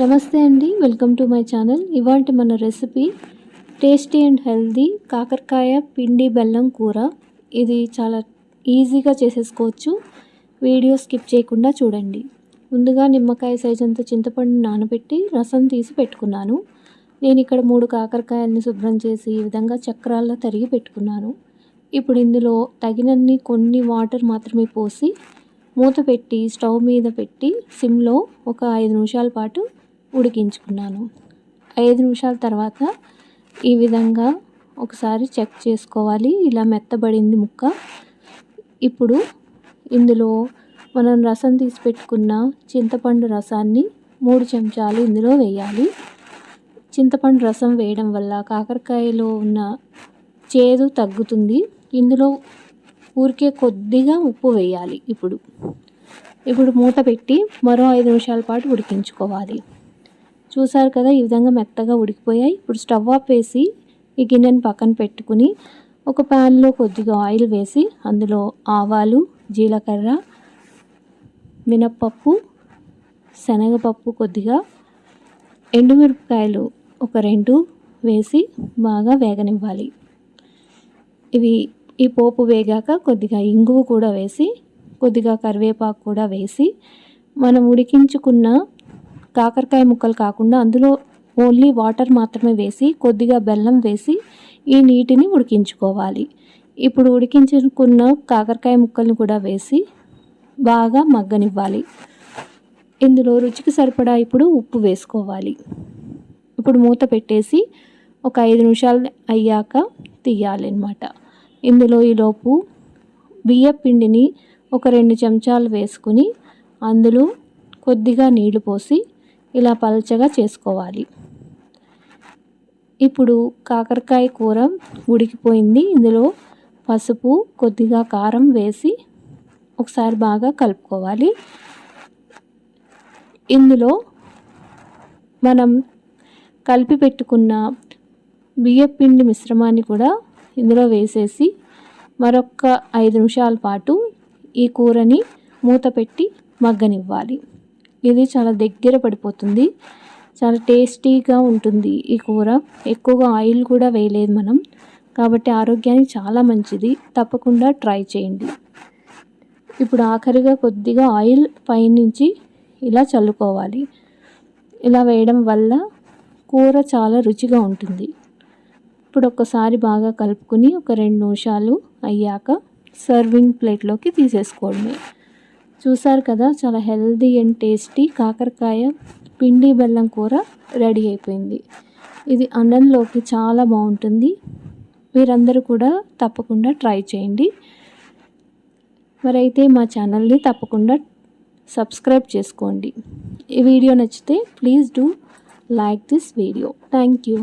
నమస్తే అండి welcome to my channel. ఇవాళ మన రెసిపీ టేస్టీ అండ్ హెల్దీ కాకరకాయ పిండి బెల్లం కూర. ఇది చాలా ఈజీగా చేసేసుకోవచ్చు. వీడియో స్కిప్ చేయకుండా చూడండి. ముందుగా నిమ్మకాయ సైజ్ అంత చింతపండు నానబెట్టి రసం తీసి పెట్టుకున్నాను. నేను ఇక్కడ మూడు కాకరకాయలని శుభ్రం చేసి ఈ విధంగా చక్రాల్లో తరిగి పెట్టుకున్నాను. ఇప్పుడు ఇందులో తగినన్ని కొన్ని వాటర్ మాత్రమే పోసి మూత పెట్టి స్టవ్ మీద పెట్టి సిమ్లో ఒక ఐదు నిమిషాల పాటు ఉడికించుకున్నాను. ఐదు నిమిషాల తర్వాత ఈ విధంగా ఒకసారి చెక్ చేసుకోవాలి. ఇలా మెత్తబడింది ముక్క. ఇప్పుడు ఇందులో మనం రసం తీసి పెట్టుకున్న చింతపండు రసాన్ని మూడు చెంచాలు ఇందులో వేయాలి. చింతపండు రసం వేయడం వల్ల కాకరకాయలో ఉన్న చేదు తగ్గుతుంది. ఇందులో ఊరికే కొద్దిగా ఉప్పు వేయాలి ఇప్పుడు. ఇప్పుడు మూత పెట్టి మరో ఐదు నిమిషాల పాటు ఉడికించుకోవాలి. చూసారు కదా ఈ విధంగా మెత్తగా ఉడికిపోయాయి. ఇప్పుడు స్టవ్ ఆఫ్ వేసి ఈ గిన్నెని పక్కన పెట్టుకుని ఒక ప్యాన్లో కొద్దిగా ఆయిల్ వేసి అందులో ఆవాలు జీలకర్ర మినప్పప్పు శనగపప్పు కొద్దిగా ఎండుమిరపకాయలు ఒక రెండు వేసి బాగా వేగనివ్వాలి. ఇవి ఈ పోపు వేగాక కొద్దిగా ఇంగువ కూడా వేసి కొద్దిగా కరివేపాకు కూడా వేసి మనం ఉడికించుకున్న కాకరకాయ ముక్కలు కాకుండా అందులో ఓన్లీ వాటర్ మాత్రమే వేసి కొద్దిగా బెల్లం వేసి ఈ నీటిని ఉడికించుకోవాలి. ఇప్పుడు ఉడికించుకున్న కాకరకాయ ముక్కల్ని కూడా వేసి బాగా మగ్గనివ్వాలి. ఇందులో రుచికి సరిపడా ఇప్పుడు ఉప్పు వేసుకోవాలి. ఇప్పుడు మూత పెట్టేసి ఒక ఐదు నిమిషాలు అయ్యాక తీయాలి అన్నమాట ఇందులో ఈలోపు బియ్య పిండిని ఒక రెండు చెంచాలు వేసుకుని అందులో కొద్దిగా నీళ్ళు పోసి ఇలా పల్చగా చేసుకోవాలి. ఇప్పుడు కాకరకాయ కూర ఉడికిపోయింది. ఇందులో పసుపు కొద్దిగా కారం వేసి ఒకసారి బాగా కలుపుకోవాలి. ఇందులో మనం కలిపి పెట్టుకున్న బియ్యపిండి మిశ్రమాన్ని కూడా ఇందులో వేసేసి మరొక ఐదు నిమిషాల పాటు ఈ కూరని మూత పెట్టి మగ్గనివ్వాలి. ఇది చాలా దగ్గర పడిపోతుంది. చాలా టేస్టీగా ఉంటుంది ఈ కూర. ఎక్కువగా ఆయిల్ కూడా వేయలేదు మనం. కాబట్టి ఆరోగ్యానికి చాలా మంచిది. తప్పకుండా ట్రై చేయండి. ఇప్పుడు ఆఖరిగా కొద్దిగా ఆయిల్ పైనుంచి ఇలా చల్లుకోవాలి. ఇలా వేయడం వల్ల కూర చాలా రుచిగా ఉంటుంది. ఇప్పుడు ఒక్కసారి బాగా కలుపుకుని ఒక రెండు నిమిషాలు అయ్యాక సర్వింగ్ ప్లేట్లోకి తీసేసుకోవడమే చూసారు కదా చాలా హెల్దీ అండ్ టేస్టీ కాకరకాయ పిండి బెల్లం కూర రెడీ అయిపోయింది. ఇది అన్నంలోకి చాలా బాగుంటుంది. మీరందరూ కూడా తప్పకుండా ట్రై చేయండి. మరైతే మా ఛానల్ని తప్పకుండా సబ్స్క్రైబ్ చేసుకోండి. ఈ వీడియో నచ్చితే please do like this video. Thank you.